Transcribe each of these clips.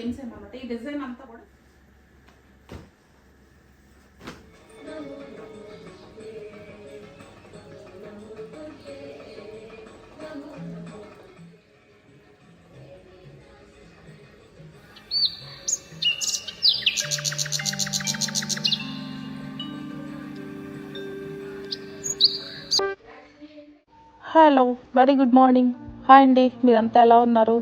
Same same అనమాట ఈ design అంతా కూడా. Hello very good morning hi అండి మీరంతా ఎలా ఉన్నారు?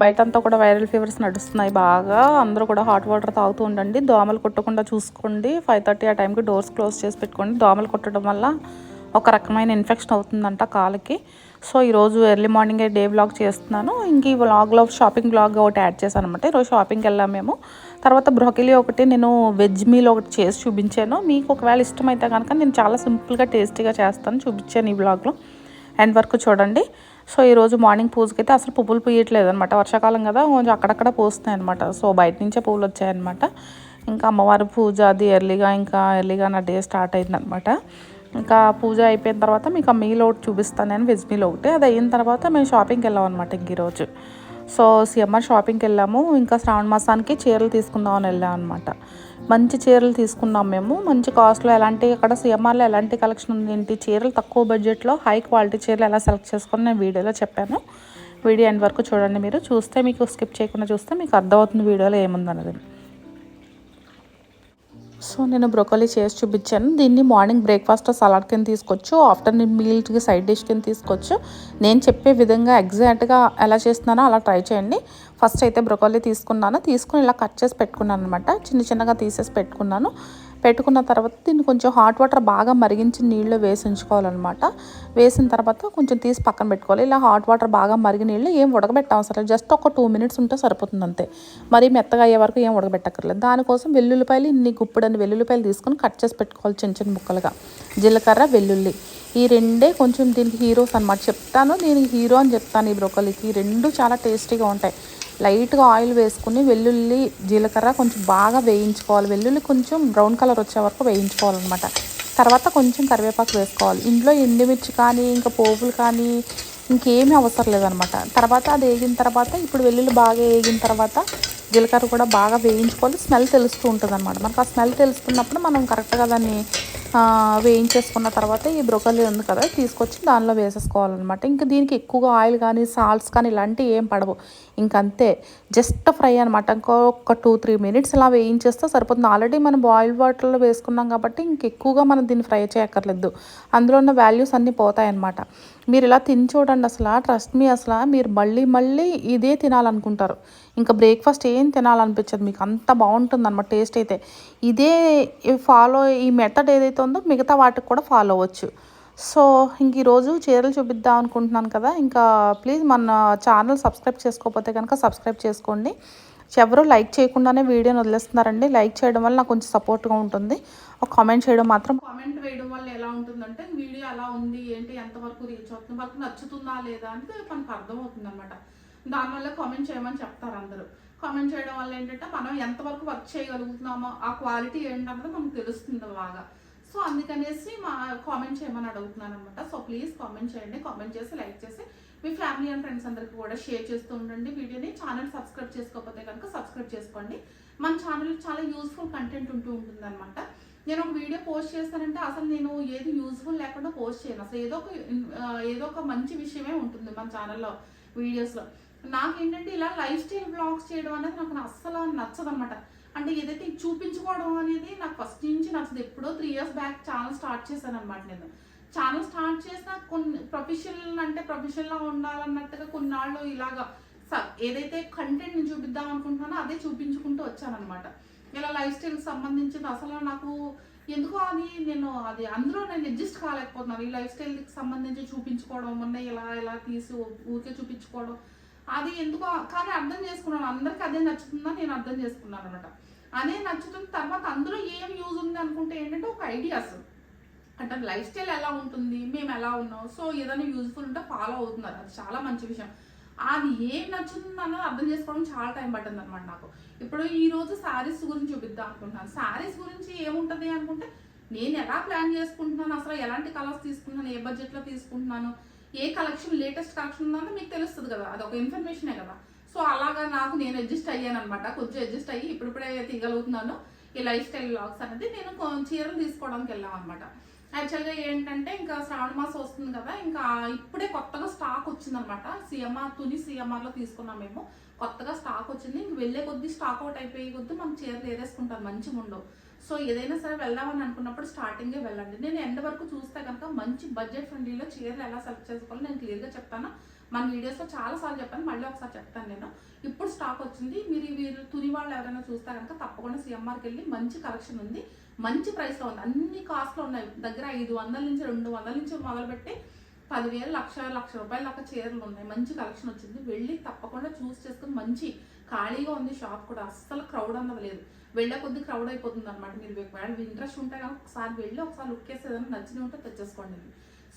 బయటంతా కూడా వైరల్ ఫీవర్స్ నడుస్తున్నాయి బాగా. అందరూ కూడా హాట్ వాటర్ తాగుతూ ఉండండి. దోమలు కొట్టకుండా చూసుకోండి. ఫైవ్ థర్టీ ఆ టైంకి డోర్స్ క్లోజ్ చేసి పెట్టుకోండి. దోమలు కొట్టడం వల్ల ఒక రకమైన ఇన్ఫెక్షన్ అవుతుందంట కాలుకి. సో ఈరోజు ఎర్లీ మార్నింగే డే వ్లాగ్ చేస్తున్నాను. ఇంక ఈ వ్లాగ్లో షాపింగ్ వ్లాగ్ ఒకటి యాడ్ చేశాను అనమాట ఈరోజు షాపింగ్కి వెళ్ళాం మేము. తర్వాత బ్రోకలీ ఒకటి నేను వెజ్ మీల్ ఒకటి చేసి చూపించాను. మీకు ఒకవేళ ఇష్టమైతే కనుక నేను చాలా సింపుల్గా టేస్టీగా చేస్తాను. చూపించాను ఈ వ్లాగ్లో. ఎండ్ వరకు చూడండి. సో ఈరోజు మార్నింగ్ పూజకి అయితే అసలు పువ్వులు పూయట్లేదు అనమాట వర్షాకాలం కదా కొంచెం అక్కడక్కడ పూస్తున్నాయి అనమాట సో బయట నుంచే పువ్వులు వచ్చాయన్నమాట. ఇంకా అమ్మవారి పూజ అది ఎర్లీగా ఇంకా ఎర్లీగా నా డే స్టార్ట్ అయిందనమాట ఇంకా పూజ అయిపోయిన తర్వాత మీకు ఆ మీల్ ఒకటి చూపిస్తాను నేను వెజ్ మీల్ ఒకటి. అది అయిన తర్వాత మేము షాపింగ్కి వెళ్ళాం అనమాట ఇంక ఈరోజు సో సిఎంఆర్ షాపింగ్కి వెళ్ళాము. ఇంకా శ్రావణ మాసానికి చీరలు తీసుకుందామని వెళ్ళాం అనమాట మంచి చీరలు తీసుకున్నాం మేము. మంచి కాస్ట్లో ఎలాంటి అక్కడ సిఎంఆర్లో ఎలాంటి కలెక్షన్ ఉంది ఏంటి? చీరలు తక్కువ బడ్జెట్లో హై క్వాలిటీ చీరలు ఎలా సెలెక్ట్ చేసుకొని నేను వీడియోలో చెప్పాను. వీడియో ఎండ్ వరకు చూడండి మీరు. చూస్తే మీకు స్కిప్ చేయకుండా చూస్తే మీకు అర్థమవుతుంది వీడియోలో ఏముందన్నది. సో నేను బ్రోకలీ చేసి చూపించాను. దీన్ని మార్నింగ్ బ్రేక్ఫాస్ట్ సలాడ్ కింద తీసుకోవచ్చు ఆఫ్టర్నూన్ మీల్కి సైడ్ డిష్ కింద తీసుకోవచ్చు నేను చెప్పే విధంగా ఎగ్జాక్ట్గా ఎలా చేస్తున్నానో అలా ట్రై చేయండి. ఫస్ట్ అయితే బ్రోకలీ తీసుకున్నాను. తీసుకుని ఇలా కట్ చేసి పెట్టుకున్నాను అనమాట చిన్న చిన్నగా తీసేసి పెట్టుకున్నాను. పెట్టుకున్న తర్వాత దీన్ని కొంచెం హాట్ వాటర్ బాగా మరిగించి నీళ్ళు వేసి ఉంచుకోవాలన్నమాట వేసిన తర్వాత కొంచెం తీసి పక్కన పెట్టుకోవాలి. ఇలా హాట్ వాటర్ బాగా మరిగి నీళ్ళు ఏం ఉడకబెట్టాం జస్ట్ ఒక టూ మినిట్స్ ఉంటే సరిపోతుంది అంతే. మరీ మెత్తగా అయ్యే వరకు ఏం ఉడకబెట్టక్కర్లేదు. దానికోసం వెల్లుల్లిపాయలు ఇన్ని గుప్పుడని వెల్లుల్లిపాయలు తీసుకొని కట్ చేసి పెట్టుకోవాలి చిన్న చిన్న ముక్కలుగా. జీలకర్ర వెల్లుల్లి. ఈ రెండే కొంచెం దీనికి హీరోస్ అనమాట చెప్తాను దీనికి హీరో అని చెప్తాను ఈ బ్రోకలీకి. ఈ రెండు చాలా టేస్టీగా ఉంటాయి. లైట్గా ఆయిల్ వేసుకుని వెల్లుల్లి జీలకర్ర కొంచెం బాగా వేయించుకోవాలి. వెల్లుల్లి కొంచెం బ్రౌన్ కలర్ వచ్చే వరకు వేయించుకోవాలన్నమాట. తర్వాత కొంచెం కరివేపాకు వేసుకోవాలి. ఇంట్లో ఎండుమిర్చి కానీ ఇంకా పోపులు కానీ ఇంకేమీ అవసరం లేదనమాట. తర్వాత అది వేగిన తర్వాత ఇప్పుడు వెల్లుల్లి బాగా వేగిన తర్వాత జీలకర్ర కూడా బాగా వేయించుకోవాలి. స్మెల్ తెలుస్తూ ఉంటుంది అనమాట మనకు ఆ స్మెల్ తెలుస్తున్నప్పుడు మనం కరెక్ట్గా దాన్ని వేయించేసుకున్న తర్వాత ఈ బ్రొకలి ఉంది కదా తీసుకొచ్చి దానిలో వేసేసుకోవాలన్నమాట. ఇంకా దీనికి ఎక్కువగా ఆయిల్ కానీ సాల్ట్స్ కానీ ఇలాంటివి ఏం పడవు. ఇంకంతే. జస్ట్ ఫ్రై అనమాట ఇంకో ఒక టూ త్రీ మినిట్స్ ఇలా వేయించేస్తే సరిపోతుంది. ఆల్రెడీ మనం బాయిల్ వాటర్లో వేసుకున్నాం కాబట్టి ఇంకెక్కువగా మనం దీన్ని ఫ్రై చేయక్కర్లేదు. అందులో ఉన్న వాల్యూస్ అన్నీ పోతాయన్నమాట. మీరు ఇలా తిని చూడండి అసలు ట్రస్ట్ మీ అసలు మీరు మళ్ళీ మళ్ళీ ఇదే తినాలనుకుంటారు. ఇంకా బ్రేక్ఫాస్ట్ ఏం తినాలనిపించదు మీకు అంత బాగుంటుంది అనమాట టేస్ట్ అయితే. ఇదే ఫాలో ఈ మెథడ్ ఏదైతే ఉందో మిగతా వాటికి కూడా ఫాలో అవ్వచ్చు. సో ఇంక ఈరోజు చీరలు చూపిద్దాం అనుకుంటున్నాను కదా ఇంకా ప్లీజ్ మన ఛానల్ సబ్స్క్రైబ్ చేసుకోకపోతే కనుక సబ్స్క్రైబ్ చేసుకోండి. ఎవరో లైక్ చేయకుండానే వీడియోని వదిలేస్తున్నారండి. లైక్ చేయడం వల్ల నాకు కొంచెం సపోర్ట్గా ఉంటుంది. ఒక కామెంట్ చేయడం మాత్రం కామెంట్ వేయడం వల్ల ఎలా ఉంటుందంటే వీడియో ఎలా ఉంది ఏంటి ఎంతవరకు రీచ్ అవుతుంది వరకు నచ్చుతుందా లేదా అంటే మనకు అర్థమవుతుంది అనమాట దానివల్ల కామెంట్ చేయమని చెప్తారు అందరూ. కామెంట్ చేయడం వల్ల ఏంటంటే మనం ఎంతవరకు వర్క్ చేయగలుగుతున్నామో ఆ క్వాలిటీ ఏంటన్నది మనకు తెలుస్తుంది బాగా. సో అందుకనేసి మా కామెంట్ చేయమని అడుగుతున్నాను అనమాట సో ప్లీజ్ కామెంట్ చేయండి. కామెంట్ చేసి లైక్ చేసి మీ ఫ్యామిలీ అండ్ ఫ్రెండ్స్ అందరికీ కూడా షేర్ చేస్తూ ఉండండి. వీడియోని ఛానల్ సబ్స్క్రైబ్ చేసుకోకపోతే కనుక సబ్స్క్రైబ్ చేసుకోండి. మన ఛానల్ చాలా యూస్ఫుల్ కంటెంట్ ఉంటూ ఉంటుంది అనమాట నేను ఒక వీడియో పోస్ట్ చేస్తానంటే అసలు నేను ఏది యూస్ఫుల్ లేకుండా పోస్ట్ చేయను. అసలు ఏదో ఒక ఏదో ఒక మంచి విషయమే ఉంటుంది మన ఛానల్లో వీడియోస్లో నాకేంటంటే ఇలా లైఫ్ స్టైల్ బ్లాగ్స్ చేయడం అనేది నాకు అస్సలు నచ్చదు అనమాట అంటే ఏదైతే చూపించుకోవడం అనేది నాకు ఫస్ట్ నుంచి నచ్చదు. ఎప్పుడో three years back channel start చేశాను అనమాట నేను. ఛానల్ స్టార్ట్ చేసిన కొన్ని ప్రొఫెషనల్ అంటే ప్రొఫెషనల్గా ఉండాలన్నట్టుగా కొన్నాళ్ళు ఇలాగా స- ఏదైతే కంటెంట్ నేను చూపిద్దాం అనుకుంటున్నానో అదే చూపించుకుంటూ వచ్చానమాట ఇలా లైఫ్ స్టైల్ సంబంధించిన అసలు నాకు ఎందుకో అది నేను అది అందులో నేను అడ్జస్ట్ కాలేకపోతున్నాను. ఈ లైఫ్ స్టైల్కి సంబంధించి చూపించుకోవడం మొన్న ఇలా ఇలా తీసి ఊరికే చూపించుకోవడం అది ఎందుకో కానీ అర్థం చేసుకున్నాను. అందరికీ అదే నచ్చుతుందని నేను అర్థం చేసుకున్నాను అనమాట అదే నచ్చుతుంది. తర్వాత అందులో ఏం యూజ్ ఉంది అనుకుంటే ఏంటంటే ఒక ఐడియాస్ అంటే లైఫ్ స్టైల్ ఎలా ఉంటుంది మేము ఎలా ఉన్నాం సో ఏదైనా యూజ్ఫుల్ ఉంటే ఫాలో అవుతున్నారు. అది చాలా మంచి విషయం. అది ఏం నచ్చుతుంది అన్నది అర్థం చేసుకోవడం చాలా టైం పట్టింది అనమాట నాకు. ఇప్పుడు ఈ రోజు శారీస్ గురించి చూపిద్దాం అనుకుంటున్నాను. శారీస్ గురించి ఏముంటది అనుకుంటే నేను ఎలా ప్లాన్ చేసుకుంటున్నాను అసలు ఎలాంటి కలర్స్ తీసుకుంటున్నాను ఏ బడ్జెట్లో తీసుకుంటున్నాను ఏ కలెక్షన్ లేటెస్ట్ కలెక్షన్ ఉందో మీకు తెలుస్తుంది కదా. అది ఒక ఇన్ఫర్మేషనే కదా. సో అలాగా నాకు నేను అడ్జస్ట్ అయ్యాను అనమాట కొంచెం అడ్జస్ట్ అయ్యి ఇప్పుడిప్పుడే తీయగలుగుతున్నాను ఈ లైఫ్ స్టైల్ బ్లాగ్స్ అనేది నేను చీరలు తీసుకోవడానికి వెళ్ళాం అనమాట యాక్చువల్గా ఏంటంటే ఇంకా శ్రావణ మాసం వస్తుంది కదా ఇంకా ఇప్పుడే కొత్తగా స్టాక్ వచ్చిందనమాట. సిఎంఆర్ తుని సీఎంఆర్లో తీసుకున్నాం మేము. కొత్తగా స్టాక్ వచ్చింది. ఇంక వెళ్ళే కొద్దీ స్టాక్ అవుట్ అయిపోయే కొద్దీ మనం చీరలు ఏదేసుకుంటాం మంచిగా ఉండవు సో ఏదైనా సరే వెళ్దామని అనుకున్నప్పుడు స్టార్టింగే వెళ్ళండి. నేను ఎండ్ వరకు చూస్తే కనుక మంచి బడ్జెట్ ఫ్రెండ్లీలో చీరలు ఎలా సెలెక్ట్ చేసుకోవాలో నేను క్లియర్గా చెప్తాను. మన వీడియోస్లో చాలా సార్లు చెప్పాను మళ్ళీ ఒకసారి చెప్తాను నేను. ఇప్పుడు స్టాక్ వచ్చింది. మీరు వీరు తుని వాళ్ళు ఎవరైనా చూస్తే కనుక తప్పకుండా సిఎంఆర్కి వెళ్ళి మంచి కలెక్షన్ ఉంది. మంచి ప్రైస్లో ఉంది. అన్ని కాస్ట్లో ఉన్నాయి. దగ్గర ఐదు వందల నుంచి రెండు వందల నుంచి మొదలుపెట్టి పదివేలు లక్ష లక్ష రూపాయల దాకా చీరలు ఉన్నాయి. మంచి కలెక్షన్ వచ్చింది. వెళ్ళి తప్పకుండా చూస్ చేసుకుని మంచి ఖాళీగా ఉంది షాప్ కూడా. అస్సలు క్రౌడ్ అన్నది లేదు. వెళ్ళే కొద్ది క్రౌడ్ అయిపోతుంది అనమాట మీరు ఒకవేళ ఇంట్రెస్ట్ ఉంటే కనుక ఒకసారి వెళ్ళి ఒకసారి లుక్ చేసి ఏదైనా నచ్చిన ఉంటే తెచ్చేసుకోండి.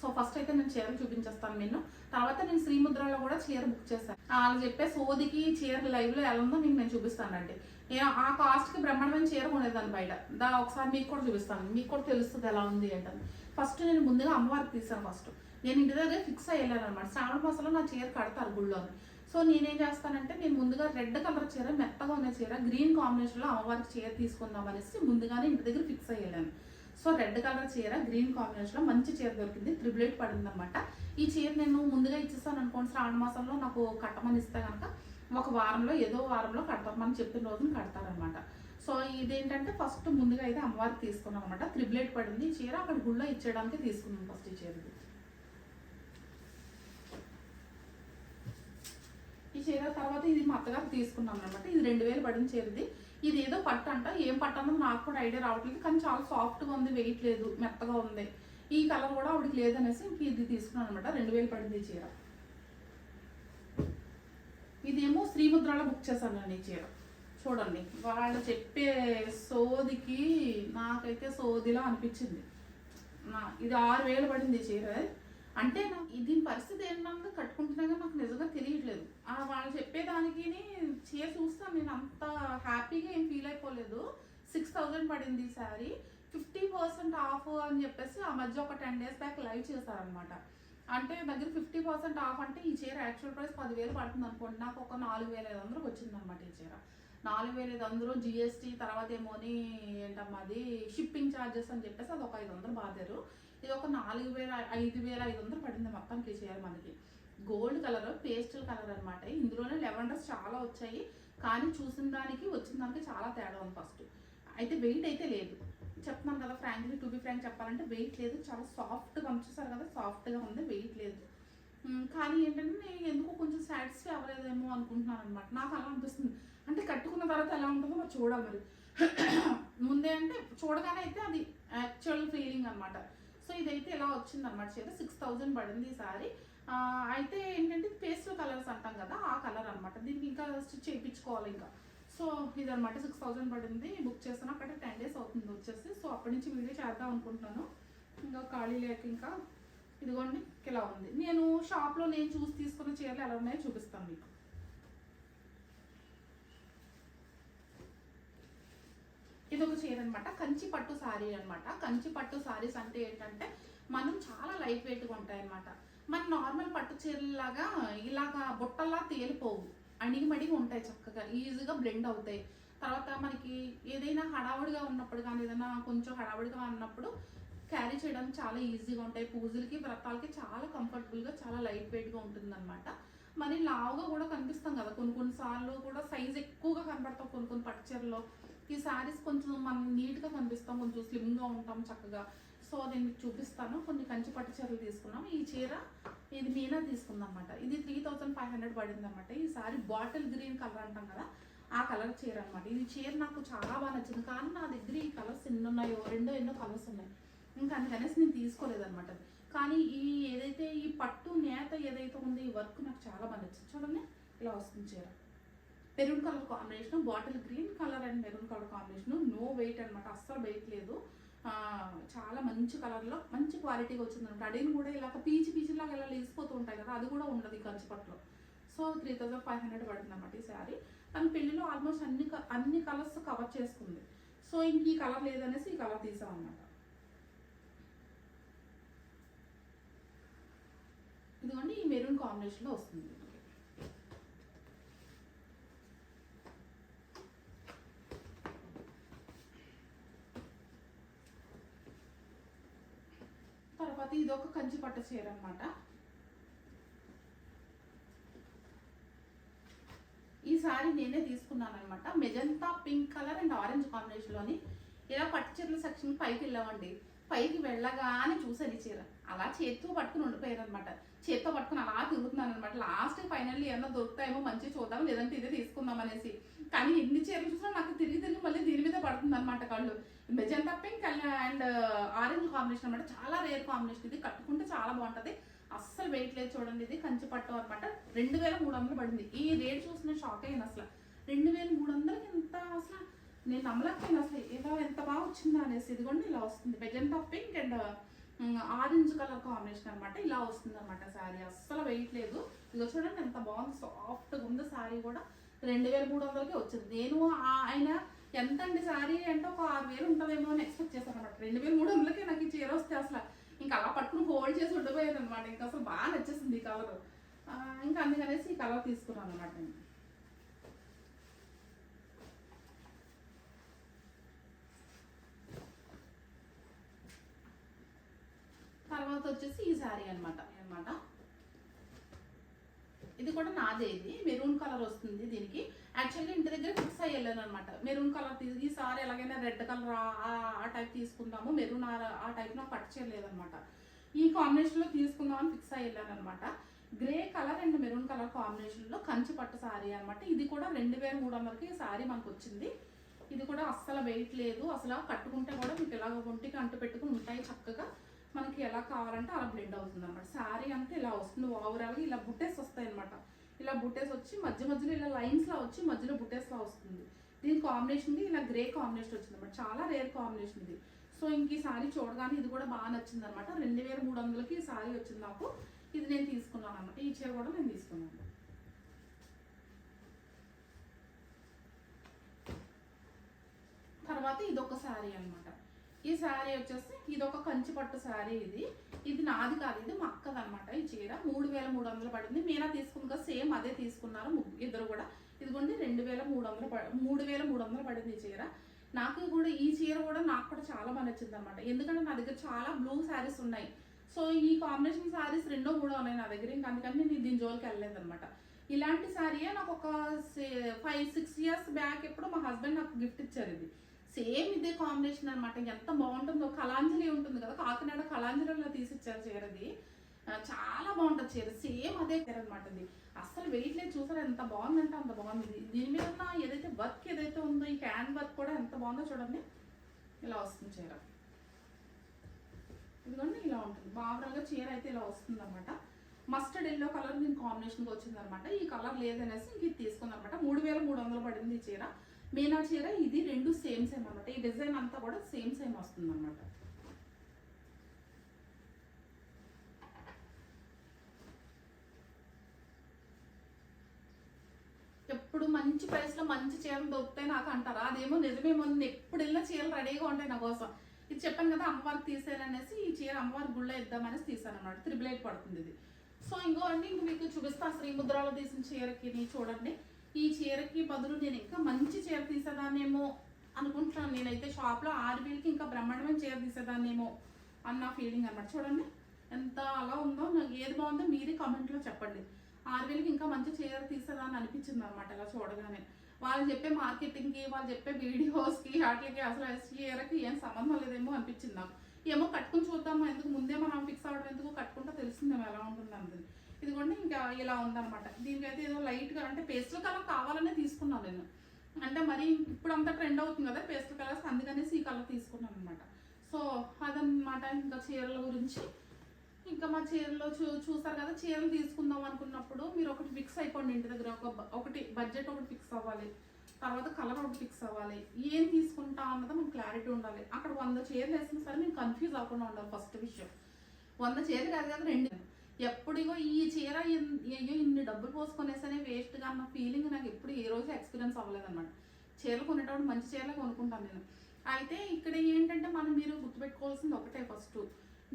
సో ఫస్ట్ అయితే నేను చీరలు చూపించేస్తాను నేను తర్వాత నేను శ్రీముద్రలో కూడా చీర బుక్ చేస్తాను వాళ్ళు చెప్పే సోదికి చీర లైవ్లో ఎలా ఉందో మీకు నేను చూపిస్తానండి. నేను ఆ కాస్ట్కి బ్రహ్మాండమైన చీర కొనేదాన్ని బయట. దా ఒకసారి మీకు కూడా చూపిస్తాను. మీకు కూడా తెలుస్తుంది ఎలా ఉంది ఏంటని. ఫస్ట్ నేను ముందుగా అమ్మవారికి తీసాను ఫస్ట్ నేను ఇంటి దగ్గర ఫిక్స్ అయ్యాను అనమాట శ్రావణ మాసంలో నా చీర కడతారు గుళ్ళో సో నేనేం చేస్తానంటే నేను ముందుగా రెడ్ కలర్ చీర మెత్తగా ఉన్న చీర గ్రీన్ కాంబినేషన్లో అమ్మవారికి చీర తీసుకుందాం అనేసి ముందుగానే ఇంటి దగ్గర ఫిక్స్ అయ్యాను సో రెడ్ కలర్ చీర గ్రీన్ కాంబినేషన్లో మంచి చీర దొరికింది. త్రిబులెట్ పడింది అనమాట ఈ చీర నేను ముందుగా ఇచ్చేస్తాను అనుకోండి శ్రావణ మాసంలో నాకు కట్టమని ఇస్తే కనుక ఒక వారంలో ఏదో వారంలో కడతామని చెప్పిన రోజున కడతారనమాట. సో ఇదేంటంటే ఫస్ట్ ముందుగా అయితే అమ్మవారికి తీసుకున్నాం అనమాట త్రిబ్లెట్ పడింది ఈ చీర. అక్కడ గుళ్ళో ఇచ్చేయడానికి తీసుకున్నాం ఫస్ట్ ఈ చీరది ఈ చీర తర్వాత ఇది మా అత్తగారు తీసుకున్నాం అనమాట ఇది రెండు వేలు పడిన చీరది. ఇది ఏదో పట్టు అంట. ఏం పట్టు అన్నది నాకు కూడా ఐడియా రావట్లేదు. కానీ చాలా సాఫ్ట్గా ఉంది వెయిట్ లేదు మెత్తగా ఉంది. ఈ కలర్ కూడా ఆవిడకి లేదనేసి ఇంక ఇది తీసుకున్నాను అనమాట రెండు వేలు పడింది ఈ చీర. ఇదేమో శ్రీముద్రాలో బుక్ చేశాను నేను ఈ చీర. చూడండి వాళ్ళు చెప్పే సోదికి నాకైతే సోదిలా అనిపించింది. నా ఇది ఆరు వేలు పడింది ఈ చీర. అంటే నాకు ఇది పరిస్థితి ఏంటంటే కట్టుకుంటున్నాగా నాకు నిజంగా తెలియట్లేదు. ఆ వాళ్ళు చెప్పేదానికి చీర చూస్తాను నేను అంత హ్యాపీగా ఏం ఫీల్ అయిపోలేదు. సిక్స్ థౌజండ్ పడింది ఈ శారీ ఫిఫ్టీ పర్సెంట్ ఆఫ్ అని చెప్పేసి ఆ మధ్య ఒక టెన్ డేస్ బ్యాక్ లైవ్ చేశారనమాట అంటే దగ్గర ఫిఫ్టీ పర్సెంట్ ఆఫ్ అంటే ఈ చీర యాక్చువల్ ప్రైస్ పదివేలు పడుతుంది అనుకోండి నాకు ఒక నాలుగు వేల ఐదు వందలు వచ్చింది అనమాట ఈ చీర. నాలుగు వేల ఐదు వందలు జిఎస్టీ తర్వాత ఏమోని ఏంటమ్మా అది షిప్పింగ్ ఛార్జెస్ అని చెప్పేసి అది ఒక ఐదు వందలు బాధారు ఇది ఒక నాలుగు వేల ఐదు వేల ఐదు వందలు పడింది మొత్తానికి ఈ చీర మనకి. గోల్డ్ కలర్ పేస్టల్ కలర్ అనమాట ఇందులోనే లెవెండర్స్ చాలా వచ్చాయి. కానీ చూసిన దానికి వచ్చిన దానికి చాలా తేడా ఉంది ఫస్ట్ అయితే వెయిట్ అయితే లేదు. చెప్తున్నాను కదా ఫ్రాంక్లీ టు బి ఫ్రాంక్ చెప్పాలంటే వెయిట్ లేదు. చాలా సాఫ్ట్గా చూసారు కదా సాఫ్ట్గా ఉంది వెయిట్ లేదు. కానీ ఏంటంటే నేను ఎందుకో కొంచెం సాటిస్ఫై అవ్వలేదేమో అనుకుంటున్నాను అనమాట నాకు అలా అనిపిస్తుంది. అంటే కట్టుకున్న తర్వాత ఎలా ఉంటుందో మరి చూడాలి మరి. ముందే అంటే చూడగానే అయితే అది యాక్చువల్ ఫీలింగ్ అనమాట సో ఇదైతే ఇలా వచ్చింది అనమాట చీర సిక్స్ థౌజండ్ పడింది ఈసారి అయితే ఏంటంటే పేస్టల్ కలర్స్ అంటాం కదా ఆ కలర్ అనమాట దీనికి ఇంకా స్టిచ్ చేయించుకోవాలి ఇంకా. సో ఇదనమాట సిక్స్ థౌజండ్ పడింది. బుక్ చేస్తాను అక్కడ టెన్ డేస్ అవుతుంది వచ్చేసి. సో అప్పటి నుంచి వీడియో చేద్దాం అనుకుంటున్నాను. ఇంకా ఖాళీ లేక ఇంకా ఇదిగోండి ఇలా ఉంది. నేను షాప్లో నేను చూసి తీసుకున్న చీరలు ఎలా ఉన్నాయో చూపిస్తాను మీకు. ఇది ఒక చీర అనమాట కంచి పట్టు శారీ అనమాట కంచి పట్టు శారీస్ అంటే ఏంటంటే మనం చాలా లైట్ వెయిట్గా ఉంటాయి అనమాట మన నార్మల్ పట్టు చీరలాగా ఇలాగా బుట్టల్లా తేలిపోవు. అణిగిమడిగి ఉంటాయి చక్కగా ఈజీగా బ్లెండ్ అవుతాయి. తర్వాత మనకి ఏదైనా హడావుడిగా ఉన్నప్పుడు కానీ ఏదైనా కొంచెం హడావుడిగా ఉన్నప్పుడు క్యారీ చేయడం చాలా ఈజీగా ఉంటాయి. పూజలకి వ్రతాలకి చాలా కంఫర్టబుల్గా చాలా లైట్ వెయిట్గా ఉంటుందన్నమాట. మరి లావుగా కూడా కనిపిస్తాం కదా కొన్ని కొన్ని సార్లు కూడా సైజ్ ఎక్కువగా కనబడతాం కొన్ని కొన్ని పట్టు ఈ శారీస్ కొంచెం మనం నీట్గా కనిపిస్తాం కొంచెం స్లిమ్గా ఉంటాం చక్కగా. సో నేను చూపిస్తాను. కొన్ని కంచి పట్టు చీరలు తీసుకున్నాం. ఈ చీర ఇది మీనా తీసుకుందనమాట. ఇది త్రీ థౌజండ్ ఫైవ్ హండ్రెడ్ పడింది అనమాట ఈ బాటిల్ గ్రీన్ కలర్ అంటాం కదా ఆ కలర్ చీర అనమాట ఇది చీర నాకు చాలా బాగా నచ్చింది. కానీ నా దగ్గర ఈ కలర్స్ ఎన్ని ఉన్నాయో రెండో ఎన్నో కలర్స్ ఉన్నాయి. ఇంకా అందుకనేసి నేను తీసుకోలేదన్నమాట కానీ ఈ ఏదైతే ఈ పట్టు నేత ఏదైతే ఉందో ఈ వర్క్ నాకు చాలా బాగా నచ్చింది. చూడండి ఇలా వస్తుంది చీర. Maroon colour combination bottle green colour and maroon colour combination no weight అనమాట అస్సలు వెయిట్ లేదు. చాలా మంచి కలర్లో మంచి క్వాలిటీగా వచ్చింది అనమాట అడిగిన కూడా ఇలా పీచి పీచిలాగా ఇలా లేసిపోతూ ఉంటాయి కదా అది కూడా ఉండదు ఈ కంచిపట్లో so three thousand five hundred పడుతుంది అనమాట ఈ శారీ. తన పెళ్ళిలో ఆల్మోస్ట్ అన్ని అన్ని కలర్స్ కవర్ చేసుకుంది. సో ఇంక ఈ కలర్ లేదనేసి ఈ కలర్ తీసాం అనమాట ఇదిగోండి ఈ మెరూన్ కాంబినేషన్లో వస్తుంది మనకి. తర్వాత ఇది ఒక కంచి పట్టు చీర అనమాట ఈ సారీ నేనే తీసుకున్నాను అనమాట magenta pink colour and orange కాంబినేషన్లోని ఇలా పట్టు చీరల సెక్షన్ పైకి వెళ్ళామండి. పైకి వెళ్ళగానే చూసాను ఈ చీర. అలా చేతితో పట్టుకుని ఉండిపోయారు అనమాట చేతితో పట్టుకుని అలా తిరుగుతున్నాను అనమాట లాస్ట్ ఫైనల్లీ ఏమన్నా దొరుకుతాయేమో మంచి చూద్దాం లేదంటే ఇదే తీసుకుందాం అనేసి. కానీ ఎన్ని చీరలు చూసినా నాకు తిరిగి తిరిగి మళ్ళీ దీని మీద పడుతుంది అనమాట కళ్ళు. Magenta pink and uh, orange combination అనమాట చాలా రేర్ కాంబినేషన్ ఇది. కట్టుకుంటే చాలా బాగుంటుంది. అస్సలు వెయిట్ లేదు చూడండి ఇది. కంచి పట్టు అనమాట రెండు వేల మూడు వందలు పడింది. ఈ రేట్ చూసిన షాక్ అయ్యాను అసలు. రెండు వేల మూడు వందలకి ఎంత అసలు నేను నమ్మలేకపోయాను అసలు. ఇలా ఎంత బాగా వచ్చిందా అనేసి. ఇదిగోండి ఇలా వస్తుంది. Magenta pink and uh, orange colour combination అనమాట ఇలా వస్తుంది అనమాట శారీ. అస్సలు వెయిట్ లేదు. ఇదిగో చూడండి ఎంత బాగుంది. సాఫ్ట్గా ఉంది శారీ కూడా. రెండు వేల మూడు వందలకి వచ్చింది. నేను ఆయన ఎంత అండి శారీ అంటే ఒక ఆరు వేలు ఉంటుందేమో అని ఎక్స్పెక్ట్ చేశాను అనమాట రెండు వేల మూడు వందలకి నాకు ఈ చీర వస్తే అసలు ఇంకా అలా పట్టుకుని హోల్డ్ చేసి ఉండిపోయాను అనమాట ఇంకా అసలు బాగా నచ్చేసింది ఈ కలర్ ఇంకా అందుకనేసి ఈ కలర్ తీసుకున్నాను అనమాట నేను. తర్వాత వచ్చేసి ఈ శారీ అనమాట అనమాట ఇది కూడా నాదే ఇది. మెరూన్ కలర్ వస్తుంది దీనికి. యాక్చువల్లీ ఇంటి దగ్గర ఫిక్స్ అయ్యి అనమాట మెరూన్ కలర్ తీసి ఈ సారీ ఎలాగైనా రెడ్ కలర్ ఆ టైప్ తీసుకుందాము. మెరూన్ ఆ టైప్ నాకు పట్టు చేయలేదన్నమాట. ఈ కాంబినేషన్లో తీసుకుందామని ఫిక్స్ అయ్యి అనమాట grey colour and maroon colour కాంబినేషన్లో కంచి పట్టు సారీ అనమాట ఇది కూడా రెండు వేల మూడు వందలకి సారీ మనకు వచ్చింది ఇది కూడా అస్సలు వెయిట్ లేదు. అసలు కట్టుకుంటే కూడా మీకు ఇలాగ ఒంటికి అంటు పెట్టుకుని ఉంటాయి చక్కగా. మనకి ఎలా కావాలంటే అలా బ్లెండ్ అవుతుంది అనమాట శారీ అంతా ఇలా వస్తుంది ఓవరాల్గా ఇలా బుట్టేస్ వస్తాయి అనమాట ఇలా బుట్టేస్ వచ్చి మధ్య మధ్యలో ఇలా లైన్స్లా వచ్చి మధ్యలో బుట్టెస్లా వస్తుంది. దీని కాంబినేషన్ ఇలా గ్రే కాంబినేషన్ వచ్చింది అనమాట చాలా రేర్ కాంబినేషన్ ఇది. సో ఇంక ఈ సారీ చూడగానే ఇది కూడా బాగా నచ్చింది అనమాట రెండు వేల మూడు వందలకి ఈ సారీ వచ్చింది నాకు. ఇది నేను తీసుకున్నాను అనమాట ఈ చీర కూడా నేను తీసుకున్నాను. తర్వాత ఇది ఒక శారీ అనమాట ఈ శారీ వచ్చేసి ఇది ఒక కంచి పట్టు శారీ ఇది. ఇది నాది కాదు ఇది మా అక్కది అనమాట ఈ చీర మూడు వేల మూడు వందలు పడింది. మీనా తీసుకుంది కదా సేమ్ అదే తీసుకున్నారు ఇద్దరు కూడా. ఇదిగోండి రెండు వేల మూడు వందలు మూడు వేల మూడు వందలు పడింది ఈ చీర. నాకు కూడా ఈ చీర కూడా నాకు కూడా చాలా బాగా నచ్చింది అనమాట ఎందుకంటే నా దగ్గర చాలా బ్లూ శారీస్ ఉన్నాయి. సో ఈ కాంబినేషన్ శారీస్ రెండో మూడో ఉన్నాయి నా దగ్గర. ఇంకా అందుకని నేను దీని జోలికి వెళ్ళలేదు అనమాట ఇలాంటి శారీయే నాకు ఒక ఫైవ్ సిక్స్ ఇయర్స్ బ్యాక్ ఎప్పుడు మా హస్బెండ్ నాకు గిఫ్ట్ ఇచ్చారు ఇది. సేమ్ ఇదే కాంబినేషన్ అనమాట ఎంత బాగుంటుందో కలాంజలి ఉంటుంది కదా కాకినాడ కళాంజలిలో తీసిచ్చారు చీరది. చాలా బాగుంటుంది చీర. సేమ్ అదే చీర అనమాట ఇది. అస్సలు వెయిట్ లేదు చూసారా ఎంత బాగుందంటే అంత బాగుంది. దీని మీద ఉన్న ఏదైతే వర్క్ ఏదైతే ఉందో ఈ క్యాన్ వర్క్ కూడా ఎంత బాగుందో చూడండి. ఇలా వస్తుంది చీర. ఇదిగోండి ఇలా ఉంటుంది. మామూలుగా చీర అయితే ఇలా వస్తుంది అనమాట మస్టర్డ్ ఎల్లో కలర్ దీని కాంబినేషన్కి వచ్చింది అనమాట ఈ కలర్ లేదనేసి ఇంక ఇది తీసుకుంది అనమాట మూడు వేల మూడు వందలు పడింది ఈ చీర. మీనా చీర ఇది రెండు సేమ్ సేమ్ అనమాట ఈ డిజైన్ అంతా కూడా సేమ్ సేమ్ వస్తుంది అనమాట ఎప్పుడు మంచి ప్రైస్లో మంచి చీరలు దొరుకుతాయి నాకు అంటారు అదేమో నిజమేమో నేను ఎప్పుడు వెళ్ళిన చీరలు రెడీగా ఉంటాయి నా కోసం. ఇది చెప్పాను కదా అమ్మవారికి తీసాననేసి ఈ చీర అమ్మవారి గుళ్ళో ఇద్దామనేసి తీసాను అనమాట త్రిబుల్ ఎయిట్ పడుతుంది ఇది. సో ఇంకో అండి ఇంక మీకు చూపిస్తా శ్రీముద్రాలో తీసిన చీరకి చూడండి. ఈ చీరకి బదులు నేను ఇంకా మంచి చీర తీసేదాన్నేమో అనుకుంటున్నాను. నేనైతే షాప్లో ఆరు వేలకి ఇంకా బ్రహ్మాండమైన చీర తీసేదాన్నేమో అన్న ఫీలింగ్ అనమాట చూడండి ఎంత అలా ఉందో నాకు ఏది బాగుందో మీరే కామెంట్లో చెప్పండి. ఆరు వేలకి ఇంకా మంచి చీర తీసేదాన్ని అనిపించింది అనమాట ఇలా చూడగానే. వాళ్ళు చెప్పే మార్కెటింగ్కి వాళ్ళు చెప్పే వీడియోస్కి వాటికి అసలు చీరకి ఏం సంబంధం లేదేమో అనిపించింది నాకు. ఏమో కట్టుకుని చూద్దాం ఎందుకు ముందే మనం ఫిక్స్ అవ్వడం ఎందుకు కట్టుకుంటే తెలిసిందేమో ఎలా ఉంటుంది అందరి ఇదిగోండి ఇంకా ఇలా ఉందన్నమాట. దీనికైతే ఏదో లైట్గా అంటే పేస్టల్ కలర్ కావాలనే తీసుకున్నాను నేను. అంటే మరి ఇప్పుడు అంతా ట్రెండ్ అవుతుంది కదా పేస్టల్ కలర్స్ అందుకనేసి ఈ కలర్ తీసుకున్నాను అనమాట సో అదనమాట ఇంకా చీరల గురించి. ఇంకా మా చీరలో చూ చూసారు కదా చీరలు తీసుకుందాం అనుకున్నప్పుడు మీరు ఒకటి ఫిక్స్ అయిపోండి ఇంటి దగ్గర. ఒక ఒకటి బడ్జెట్ ఒకటి ఫిక్స్ అవ్వాలి. తర్వాత కలర్ ఒకటి ఫిక్స్ అవ్వాలి. ఏం తీసుకుంటా అన్నది మనకు క్లారిటీ ఉండాలి. అక్కడ వంద చీరలు వేసిన సరే నేను కన్ఫ్యూజ్ అవ్వకుండా ఉండాలి ఫస్ట్ విషయం. వంద చీరలు కాదు కదా రెండు. ఎప్పుడిగో ఈ చీర అయ్యో ఇన్ని డబ్బులు పోసుకొనేసనే వేస్ట్గా అన్న ఫీలింగ్ నాకు ఎప్పుడు ఏ రోజు ఎక్స్పీరియన్స్ అవ్వలేదు అనమాట చీరలు కొనేటప్పుడు మంచి చీరలే కొనుక్కుంటాను నేను. అయితే ఇక్కడ ఏంటంటే మనం మీరు గుర్తుపెట్టుకోవాల్సింది ఒకటే ఫస్ట్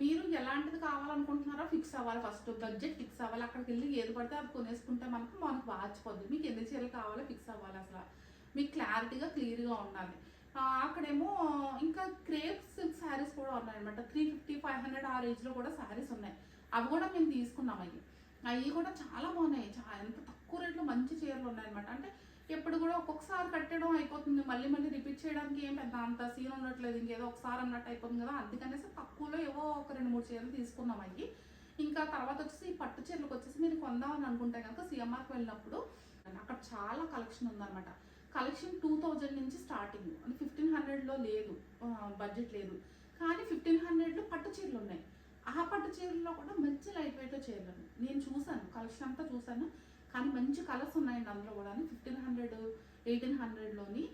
మీరు ఎలాంటిది కావాలనుకుంటున్నారో ఫిక్స్ అవ్వాలి ఫస్ట్ బడ్జెట్ ఫిక్స్ అవ్వాలి. అక్కడికి వెళ్ళి ఏది పడితే అది కొనేసుకుంటే మనకు మనకు వాచిపోద్ది మీకు ఎన్ని చీరలు కావాలో ఫిక్స్ అవ్వాలి అసలు. మీకు క్లారిటీగా క్లియర్గా ఉండాలి. అక్కడేమో ఇంకా క్రేప్ సిల్క్ శారీస్ కూడా ఉన్నాయన్నమాట. త్రీ ఫిఫ్టీ ఫైవ్ హండ్రెడ్ ఆ రేంజ్లో కూడా శారీస్ ఉన్నాయి. అవి కూడా మేము తీసుకున్నాం అవి అవి కూడా చాలా బాగున్నాయి. చాలా ఎంత తక్కువ రేట్లో మంచి చీరలు ఉన్నాయన్నమాట. అంటే ఎప్పుడు కూడా ఒక్కొక్కసారి కట్టడం అయిపోతుంది. మళ్ళీ మళ్ళీ రిపీట్ చేయడానికి ఏం పెద్ద అంత సీన్ ఉండట్లేదు. ఇంకేదో ఒకసారి అన్నట్టు అయిపోతుంది కదా. అందుకనేసి తక్కువలో ఏవో ఒక రెండు మూడు చీరలు తీసుకున్నాం అవి ఇంకా తర్వాత వచ్చేసి ఈ పట్టు చీరలకు వచ్చేసి మీరు కొందామని అనుకుంటే కనుక సీఎంఆర్కి వెళ్ళినప్పుడు అక్కడ చాలా కలెక్షన్ ఉందన్నమాట. కలెక్షన్ టూ థౌజండ్ నుంచి స్టార్టింగ్. అంటే ఫిఫ్టీన్ హండ్రెడ్లో లేదు. బడ్జెట్ లేదు. కానీ ఫిఫ్టీన్ హండ్రెడ్లో పట్టు చీరలు ఉన్నాయి. ఆ పట్టు చీరల్లో కూడా మంచి లైట్ వెయిట్ చీరలు నేను చూసాను కలెక్షన్ అంతా చూసాను కానీ మంచి కలర్స్ ఉన్నాయండి అందులో కూడా ఫిఫ్టీన్ హండ్రెడ్ ఎయిటీన్ హండ్రెడ్లోని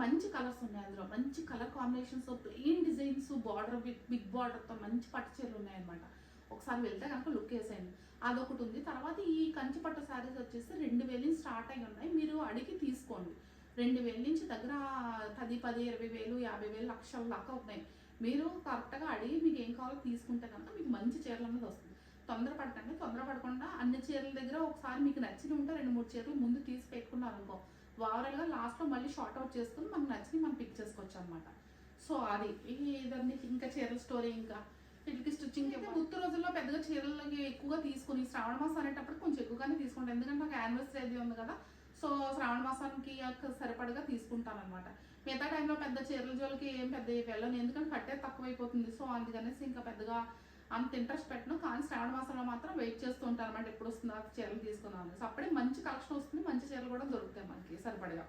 మంచి కలర్స్ ఉన్నాయి అందులో. మంచి colour combinations plain designs border big big బార్డర్తో మంచి పట్టు చీరలు ఉన్నాయన్నమాట. ఒకసారి వెళ్తే కనుక లుక్ వేసేయండి. అదొకటి ఉంది. తర్వాత ఈ కంచి పట్టు శారీస్ వచ్చేసి రెండు వేలు నుంచి స్టార్ట్ అయి ఉన్నాయి. మీరు అడిగి తీసుకోండి. రెండు వేల నుంచి దగ్గర పది పది ఇరవై వేలు యాభై వేలు లక్షల దాకా ఉన్నాయి. మీరు కరెక్ట్గా అడిగి మీకు ఏం కావాలో తీసుకుంటే కనుక చీరలు అనేది వస్తుంది. తొందరపడకండి తొందరపడకుండా అన్ని చీరల దగ్గర ఒకసారి మీకు నచ్చిన ఉంటే రెండు మూడు చీరలు ముందు తీసి పెట్టుకున్నారు అనుకో. ఓవరాల్గా లాస్ట్లో మళ్ళీ షార్ట్ అవుట్ చేసుకుని మనకు నచ్చి మనం పిక్ చేసుకోవచ్చు అనమాట సో అది. ఇదండి. ఇంకా చీరల స్టోరీ ఇంకా. వీటికి స్టిచ్చింగ్ గుర్తు రోజుల్లో పెద్దగా చీరలకి ఎక్కువగా తీసుకుని శ్రావణ మాసం అనేటప్పుడు కొంచెం ఎక్కువగానే తీసుకుంటాను ఎందుకంటే నాకు యానివర్సరీ అది ఉంది కదా. సో శ్రావణ మాసానికి సరిపడగా తీసుకుంటాను అనమాట మిగతా టైంలో పెద్ద చీరల జోలికి ఏం పెద్ద వెళ్ళను. ఎందుకంటే కట్టే తక్కువైపోతుంది. సో అందుకనేసి ఇంకా పెద్దగా అంత ఇంట్రెస్ట్ పెట్టను. కానీ శ్రావణ మాసంలో మాత్రం వెయిట్ చేస్తూ ఉంటాను అనమాట ఎప్పుడు వస్తుందో చీరలు తీసుకున్నాను సో అప్పుడే మంచి కలెక్షన్ వస్తుంది. మంచి చీరలు కూడా దొరుకుతాయి మనకి సరిపడగా.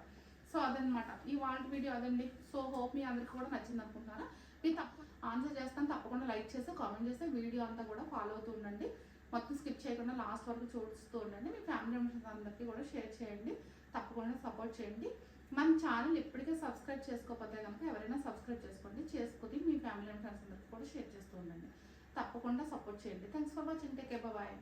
సో అదనమాట ఈ వాళ్ళ వీడియో అదండి. సో హోప్ మీ అందరికి కూడా నచ్చింది అనుకుంటున్నారా? మీరు తప్ప ఆన్సర్ చేస్తాను. తప్పకుండా లైక్ చేసి కామెంట్ చేస్తే వీడియో అంతా కూడా ఫాలో అవుతూ ఉండండి. మొత్తం స్కిప్ చేయకుండా లాస్ట్ వరకు చూస్తూ ఉండండి. మీ ఫ్యామిలీ మెంబర్స్ అందరికీ కూడా షేర్ చేయండి. తప్పకుండా సపోర్ట్ చేయండి. మన ఛానల్ ఎప్పటికే సబ్స్క్రైబ్ చేసుకోకపోతే కనుక ఎవరైనా సబ్స్క్రైబ్ చేసుకోండి. చేసుకుని మీ ఫ్యామిలీ అండ్ ఫ్రెండ్స్ అందరికీ కూడా షేర్ చేస్తూ ఉండండి. తప్పకుండా సపోర్ట్ చేయండి. Thanks for watching take bye